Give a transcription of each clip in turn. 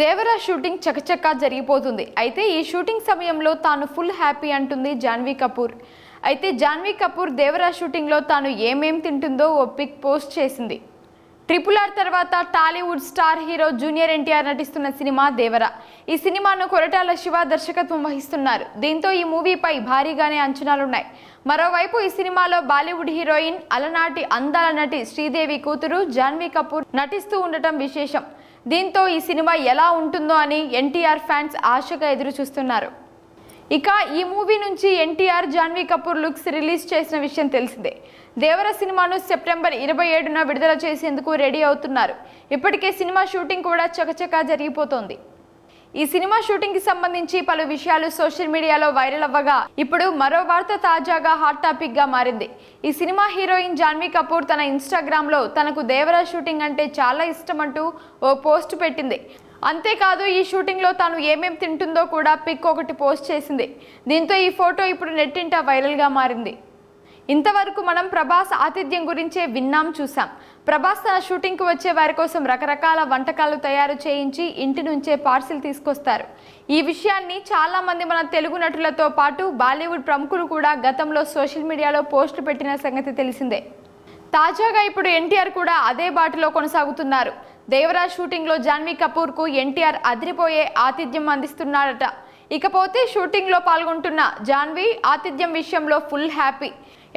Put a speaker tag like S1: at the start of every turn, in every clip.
S1: Devara shooting చకచకా జరిగిపోతుంది. అయితే ఈ షూటింగ్ సమయంలో తాను ఫుల్ హ్యాపీ అంటుంది జాన్వీ కపూర్. అయితే జాన్వీ కపూర్ దేవరా షూటింగ్లో తాను ఏమేం తింటుందో ఓ పిక్ పోస్ట్ చేసింది. ట్రిపుల్ ఆర్ తర్వాత Tollywood star hero junior NTR నటిస్తున్న సినిమా దేవర. ఈ సినిమాను కొరటాల శివ దర్శకత్వం వహిస్తున్నారు. దీంతో ఈ మూవీపై భారీగానే అంచనాలున్నాయి. మరోవైపు ఈ సినిమాలో బాలీవుడ్ హీరోయిన్ అలనాటి అందాల నటి శ్రీదేవి కూతురు జాన్వీ కపూర్ నటిస్తూ ఉండటం విశేషం. దీంతో ఈ సినిమా ఎలా ఉంటుందో అని ఎన్టీఆర్ ఫ్యాన్స్ ఆశగా ఎదురు చూస్తున్నారు. ఇక ఈ మూవీ నుంచి NTR Janhvi Kapoor looks release చేసిన విషయం తెలిసిందే. దేవర సినిమాను సెప్టెంబర్ ఇరవై ఏడున విడుదల చేసేందుకు రెడీ అవుతున్నారు. ఇప్పటికే సినిమా షూటింగ్ కూడా చకచకా జరిగిపోతోంది. ఈ సినిమా షూటింగ్కి సంబంధించి పలు విషయాలు సోషల్ మీడియాలో వైరల్ అవ్వగా ఇప్పుడు మరో వార్త తాజాగా హాట్ టాపిక్గా మారింది. ఈ సినిమా హీరోయిన్ జాన్వీ కపూర్ తన ఇన్స్టాగ్రామ్లో తనకు దేవర షూటింగ్ అంటే చాలా ఇష్టం అంటూ ఓ పోస్ట్ పెట్టింది. అంతేకాదు ఈ షూటింగ్లో తాను ఏమేమి తింటుందో కూడా పిక్ ఒకటి పోస్ట్ చేసింది. దీంతో ఈ ఫోటో ఇప్పుడు నెట్టింట వైరల్గా మారింది. ఇంతవరకు మనం ప్రభాస్ ఆతిథ్యం గురించే విన్నాం చూసాం. ప్రభాస్ తన షూటింగ్కి వచ్చే వారి కోసం రకరకాల వంటకాలు తయారు చేయించి ఇంటి నుంచే పార్సిల్ తీసుకొస్తారు. ఈ విషయాన్ని చాలామంది మన తెలుగు నటులతో పాటు బాలీవుడ్ ప్రముఖులు కూడా గతంలో సోషల్ మీడియాలో పోస్టులు పెట్టిన సంగతి తెలిసిందే. తాజాగా ఇప్పుడు ఎన్టీఆర్ కూడా అదే బాటలో కొనసాగుతున్నారు. దేవరాజ్ షూటింగ్లో జాన్వీ కపూర్కు ఎన్టీఆర్ అదిరిపోయే ఆతిథ్యం అందిస్తున్నాడట. ఇకపోతే షూటింగ్లో పాల్గొంటున్న జాన్వీ ఆతిథ్యం విషయంలో ఫుల్ హ్యాపీ.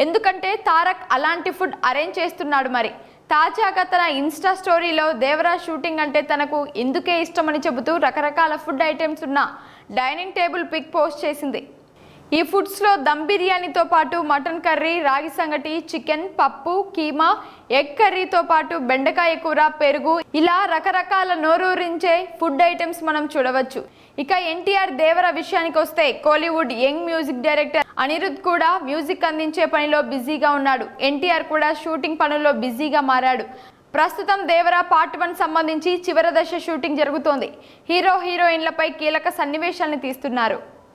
S1: ఎందుకంటే తారక్ అలాంటి ఫుడ్ అరేంజ్ చేస్తున్నాడు మరి. తాజాగా తన ఇన్స్టా స్టోరీలో దేవరాజ్ షూటింగ్ అంటే తనకు ఎందుకే ఇష్టమని చెబుతూ రకరకాల ఫుడ్ ఐటమ్స్ ఉన్న డైనింగ్ టేబుల్ పిక్ పోస్ట్ చేసింది. ఈ ఫుడ్స్లో దమ్ బిర్యానీతో పాటు మటన్ కర్రీ రాగి సంగటి చికెన్ పప్పు కీమా ఎగ్ కర్రీతో పాటు బెండకాయ కూర పెరుగు ఇలా రకరకాల నోరూరించే ఫుడ్ ఐటమ్స్ మనం చూడవచ్చు. ఇక ఎన్టీఆర్ దేవర విషయానికి వస్తే Kollywood young music director Anirudh కూడా మ్యూజిక్ అందించే పనిలో బిజీగా ఉన్నాడు. ఎన్టీఆర్ కూడా షూటింగ్ పనుల్లో బిజీగా మారాడు. ప్రస్తుతం దేవరా పార్ట్ వన్ సంబంధించి చివరి దశ షూటింగ్ జరుగుతోంది. హీరో హీరోయిన్లపై కీలక సన్నివేశాలను తీస్తున్నారు.